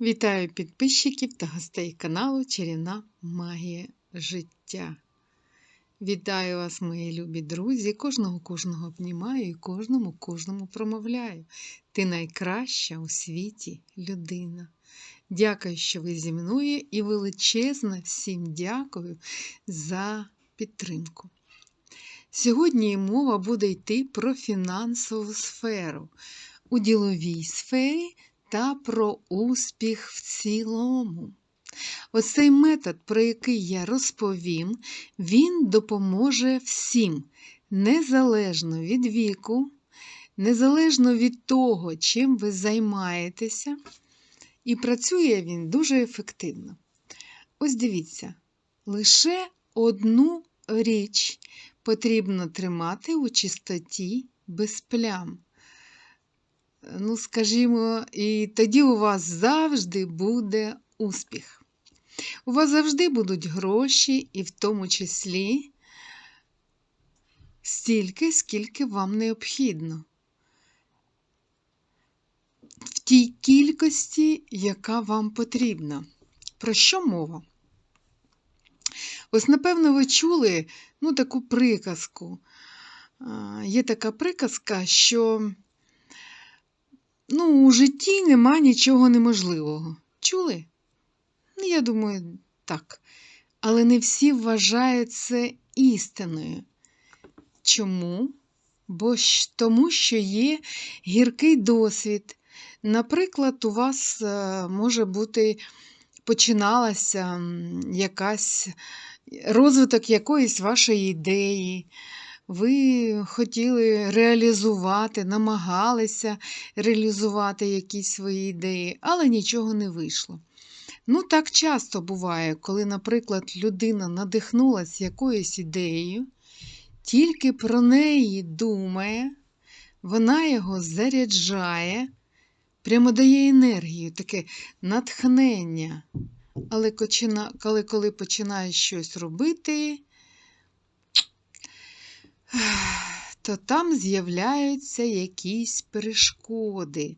Вітаю підписчиків та гостей каналу Чарівна Магія життя. Вітаю вас, мої любі друзі! Кожного кожного обнімаю і кожному кожному промовляю. Ти найкраща у світі людина. Дякую, що ви зі мною, і величезно всім дякую за підтримку. Сьогодні мова буде йти про фінансову сферу. У діловій сфері та про успіх в цілому. Оцей метод, про який я розповім, він допоможе всім, незалежно від віку, незалежно від того, чим ви займаєтеся, і працює він дуже ефективно. Ось дивіться, лише одну річ потрібно тримати у чистоті без плям ну, скажімо, і тоді у вас завжди буде успіх. У вас завжди будуть гроші, і в тому числі стільки, скільки вам необхідно. В тій кількості, яка вам потрібна. Про що мова? Ось, напевно, ви чули ну, таку приказку. Є така приказка, що Ну, у житті нема нічого неможливого. Чули? Ну, я думаю, так. Але не всі вважають це істиною. Чому? Бо ж тому, що є гіркий досвід. Наприклад, у вас е, може бути починалася якась розвиток якоїсь вашої ідеї ви хотіли реалізувати, намагалися реалізувати якісь свої ідеї, але нічого не вийшло. Ну, так часто буває, коли, наприклад, людина надихнулася якоюсь ідеєю, тільки про неї думає, вона його заряджає, прямо дає енергію, таке натхнення. Але коли починає щось робити, то там з'являються якісь перешкоди.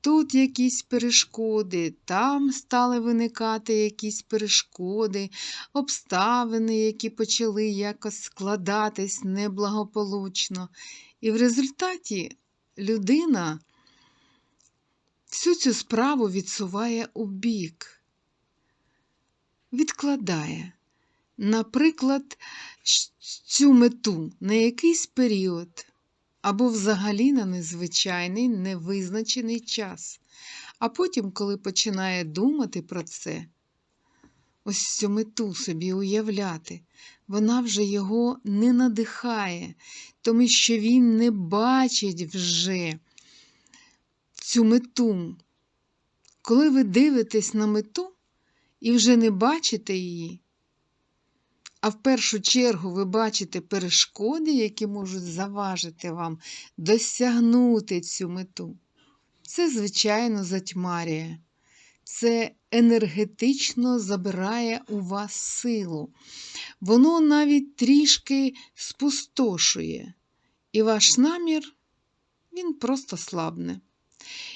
Тут якісь перешкоди, там стали виникати якісь перешкоди, обставини, які почали якось складатись неблагополучно. І в результаті людина всю цю справу відсуває у бік, відкладає. Наприклад, цю мету на якийсь період або взагалі на незвичайний невизначений час. А потім, коли починає думати про це, ось цю мету собі уявляти, вона вже його не надихає, тому що він не бачить вже цю мету. Коли ви дивитесь на мету і вже не бачите її, а в першу чергу ви бачите перешкоди, які можуть заважити вам досягнути цю мету. Це, звичайно, затьмарює. Це енергетично забирає у вас силу. Воно навіть трішки спустошує. І ваш намір, він просто слабне.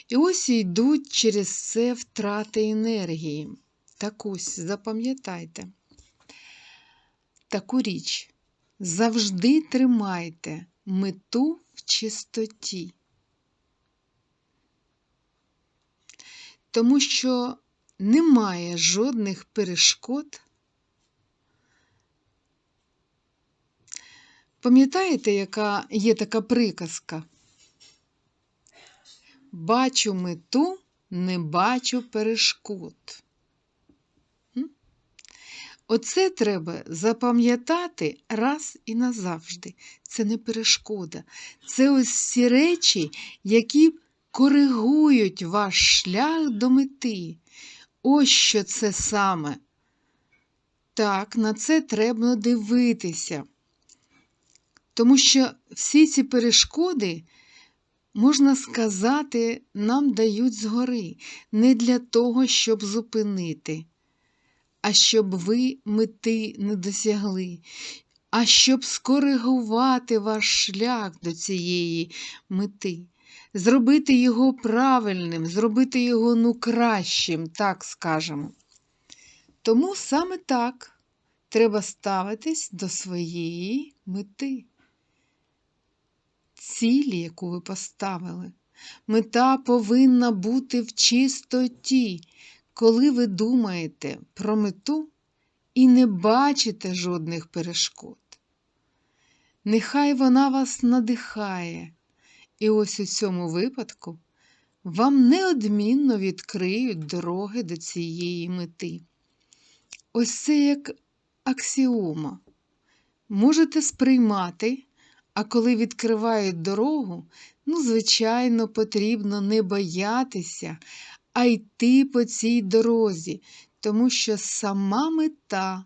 І ось йдуть через це втрати енергії. Так ось запам'ятайте таку річ. Завжди тримайте мету в чистоті. Тому що немає жодних перешкод. Пам'ятаєте, яка є така приказка? Бачу мету, не бачу перешкод. Оце треба запам'ятати раз і назавжди. Це не перешкода. Це ось ці речі, які коригують ваш шлях до мети. Ось що це саме. Так, на це треба дивитися. Тому що всі ці перешкоди, можна сказати, нам дають згори не для того, щоб зупинити а щоб ви мети не досягли, а щоб скоригувати ваш шлях до цієї мети. зробити його правильним, зробити його ну кращим, так скажемо. Тому саме так треба ставитись до своєї мети, цілі, яку ви поставили. Мета повинна бути в чистоті, коли ви думаєте про мету і не бачите жодних перешкод. Нехай вона вас надихає, і ось у цьому випадку вам неодмінно відкриють дороги до цієї мети. Ось це як аксіома. Можете сприймати, а коли відкривають дорогу, ну, звичайно, потрібно не боятися, а йти по цій дорозі, тому що сама мета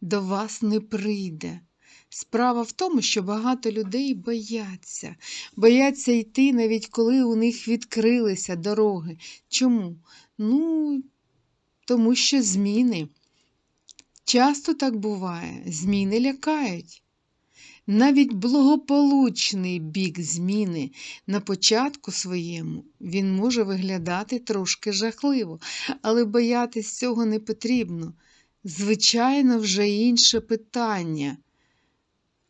до вас не прийде. Справа в тому, що багато людей бояться, бояться йти, навіть коли у них відкрилися дороги. Чому? Ну, тому що зміни. Часто так буває, зміни лякають. Навіть благополучний бік зміни на початку своєму він може виглядати трошки жахливо, але боятись цього не потрібно. Звичайно, вже інше питання.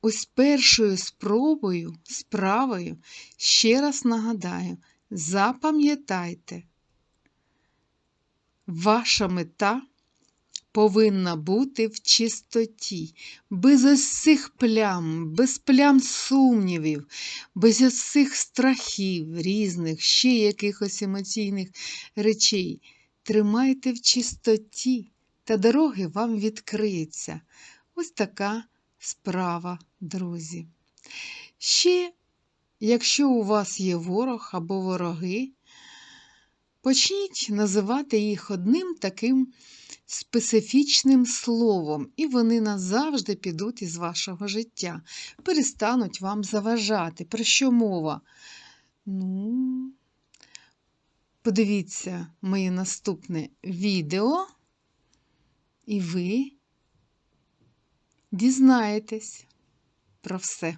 Ось першою спробою, справою, ще раз нагадаю, запам'ятайте, ваша мета повинна бути в чистоті, без цих плям, без плям сумнівів, без цих страхів різних, ще якихось емоційних речей. Тримайте в чистоті, та дороги вам відкриються. Ось така справа, друзі. Ще, якщо у вас є ворог або вороги, почніть називати їх одним таким специфічним словом, і вони назавжди підуть із вашого життя, перестануть вам заважати. Про що мова? Ну, подивіться моє наступне відео, і ви дізнаєтесь про все.